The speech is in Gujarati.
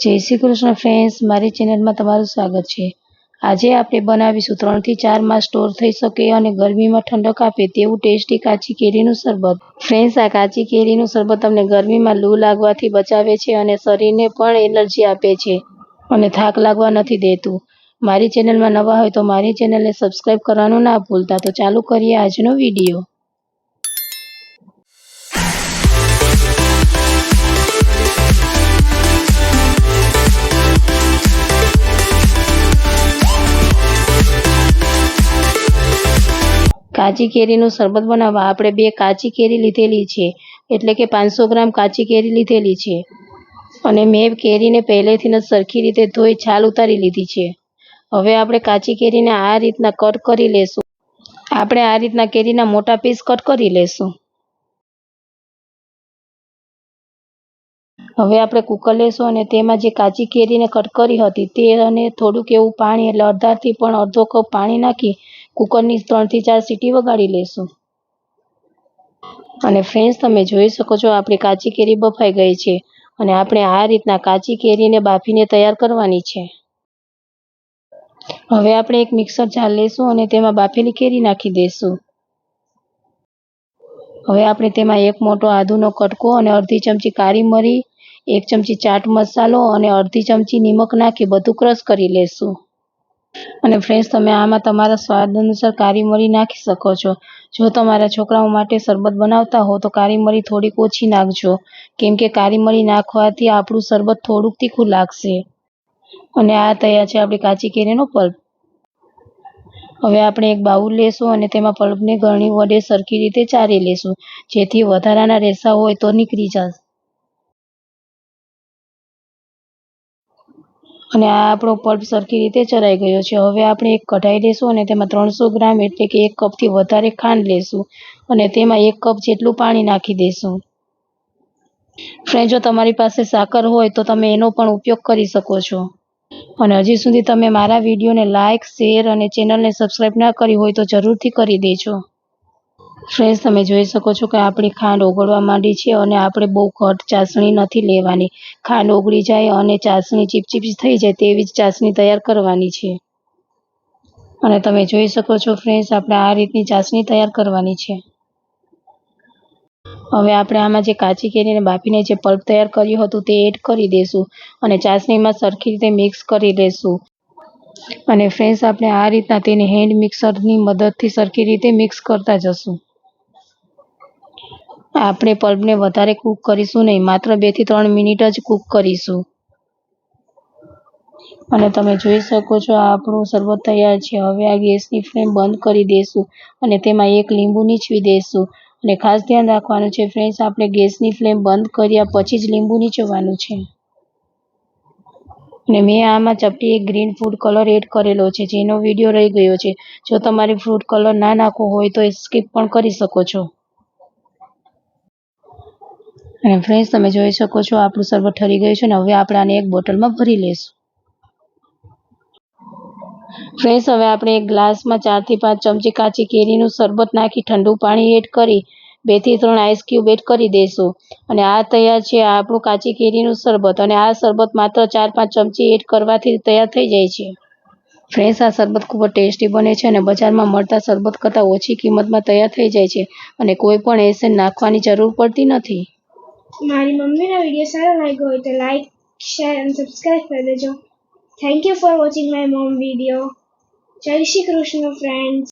જય શ્રી કૃષ્ણ ફ્રેન્ડ્સ મારી ચેનલમાં તમારું સ્વાગત છે. આજે આપણે બનાવીશું ત્રણથી ચાર માસ સ્ટોર થઈ શકે અને ગરમીમાં ઠંડક આપે તેવું ટેસ્ટી કાચી કેરીનું શરબત. ફ્રેન્ડ્સ આ કાચી કેરીનું શરબત તમને ગરમીમાં લૂ લાગવાથી બચાવે છે અને શરીરને પણ એનર્જી આપે છે અને થાક લાગવા નથી દેતું. મારી ચેનલમાં નવા હોય તો મારી ચેનલને સબસ્ક્રાઈબ કરવાનું ના ભૂલતા. તો ચાલુ કરીએ આજનો વીડિયો. કાચી કેરીનું શરબત બનાવવા આપણે બે કાચી કેરી લીધેલી છે. એટલે કે પાંચસો ગ્રામ કાચી કેરી લીધેલી છે. અને મેં કેરીને પહેલેથી જ સરખી રીતે ધોઈ છાલ ઉતારી લીધી છે. હવે આપણે કાચી કેરીને આ રીતના કટ કરી લેશું. આપણે આ રીતના કેરીના મોટા પીસ કટ કરી લેશું. હવે આપણે કુકર લેશું અને તેમાં જે કાચી કેરીને કટ કરી હતી તે અને થોડુંક એવું પાણી, એટલે અડધાથી પણ અડધો કપ પાણી નાખી કુકરની ત્રણથી ચાર સીટી વગાડી લેશું. અને ફ્રેન્ડ્સ તમે જોઈ શકો છો, આપણી કાચી કેરી બફાઈ ગઈ છે અને આપણે આ રીતના કાચી કેરીને બાફીને તૈયાર કરવાની છે. હવે આપણે એક મિક્સર જાર લઈશું અને તેમાં બાફેલી કેરી નાખી દઈશું હવે આપણે તેમાં એક મોટો આદુનો કટકો અને અડધી ચમચી કાળી મરી, એક ચમચી ચાટ મસાલો અને અડધી ચમચી નિમક નાખી બધું ક્રશ કરી લેશું. અને ફ્રેન્ડ્સ તમે આમાં તમારા સ્વાદ અનુસાર કાળી મરી નાખી શકો છો. જો તમારા છોકરાઓ માટે શરબત બનાવતા હો, તો કાળી મરી થોડીક ઓછી નાખજો. કેમ કે કાળી મરી નાખવાથી આપણું શરબત થોડુંક તીખું લાગશે. અને આ તૈયાર છે આપણી કાચી કેરીનો પલ્પ. હવે આપણે એક બાઉલ લેશું અને તેમાં પલ્પને ગરણી વડે સરખી રીતે ચારી લેશું. જેથી વધારાના રેસા હોય તો નીકળી જશે. અને આ આપણો પલ્પ સરખી રીતે ચરાઈ ગયો છે. હવે આપણે એક કઢાઈ લેશું અને તેમાં ત્રણસો ગ્રામ એટલે કે એક કપથી વધારે ખાંડ લેશું અને તેમાં એક કપ જેટલું પાણી નાખી દેશું. ફ્રેન્ડ, જો તમારી પાસે સાકર હોય તો તમે એનો પણ ઉપયોગ કરી શકો છો. અને હજી સુધી તમે મારા વિડીયોને લાઇક શેર અને ચેનલને સબસ્ક્રાઈબ ના કરી હોય તો જરૂરથી કરી દેજો. ફ્રેન્ડ્સ તમે જોઈ શકો છો કે આપણી ખાંડ ઓગળવા માંડી છે અને આપણે બહુ ઘટ ચાસણી નથી લેવાની. ખાંડ ઓગળી જાય અને ચાસણી ચીપચીપ થઈ જાય તેવી જ ચાસણી તૈયાર કરવાની છે. અને તમે જોઈ શકો છો ફ્રેન્ડ્સ આપણે આ રીતની ચાસણી તૈયાર કરવાની છે. હવે આપણે આમાં જે કાચી કેરીને બાફીને જે પલ્પ તૈયાર કર્યું હતું તે એડ કરી દઈશું અને ચાસણીમાં સરખી રીતે મિક્સ કરી લેશું. અને ફ્રેન્ડ્સ આપણે આ રીતના તેને હેન્ડ મિક્સરની મદદથી સરખી રીતે મિક્સ કરતા જશું. આપણે પલ્પને વધારે કૂક કરીશું નહીં, માત્ર બેથી ત્રણ મિનિટ જ કૂક કરીશું. અને તમે જોઈ શકો છો આપણું શરબત તૈયાર છે. હવે આ ગેસની ફ્લેમ બંધ કરી દઈશું અને તેમાં એક લીંબુ નીચવી દઈશું અને ખાસ ધ્યાન રાખવાનું છે, ફ્રેન્ડ્સ, આપણે ગેસની ફ્લેમ બંધ કર્યા પછી જ લીંબુ નીચવવાનું છે. અને મેં આમાં ચપટી એક ગ્રીન ફૂડ કલર એડ કરેલો છે, જેનો વીડિયો રહી ગયો છે. જો તમારે ફ્રૂટ કલર ના નાખવો હોય તો એ સ્કીપ પણ કરી શકો છો. અને ફ્રેન્ડ્સ તમે જોઈ શકો છો, આપણું શરબત ઠરી ગયું છે અને હવે આપણે આને એક બોટલમાં ભરી લઈશું. ફ્રેન્ડ્સ હવે આપણે એક ગ્લાસમાં ચારથી પાંચ ચમચી કાચી કેરીનું શરબત નાખી ઠંડુ પાણી એડ કરી, બેથી ત્રણ આઈસ ક્યુબ એડ કરી દઈશું. અને આ તૈયાર છે આપણું કાચી કેરીનું શરબત. અને આ શરબત માત્ર ચાર પાંચ ચમચી એડ કરવાથી તૈયાર થઈ જાય છે. ફ્રેન્ડ્સ આ શરબત ખૂબ જ ટેસ્ટી બને છે અને બજારમાં મળતા શરબત કરતાં ઓછી કિંમતમાં તૈયાર થઈ જાય છે. અને કોઈ પણ એસેન નાખવાની જરૂર પડતી નથી. મારી મમ્મીનો વીડિયો સારો લાગ્યો હોય તો લાઈક શેર અને સબસ્ક્રાઈબ કરી દેજો. Thank you for watching my mom video જય શ્રી કૃષ્ણ ફ્રેન્ડ્સ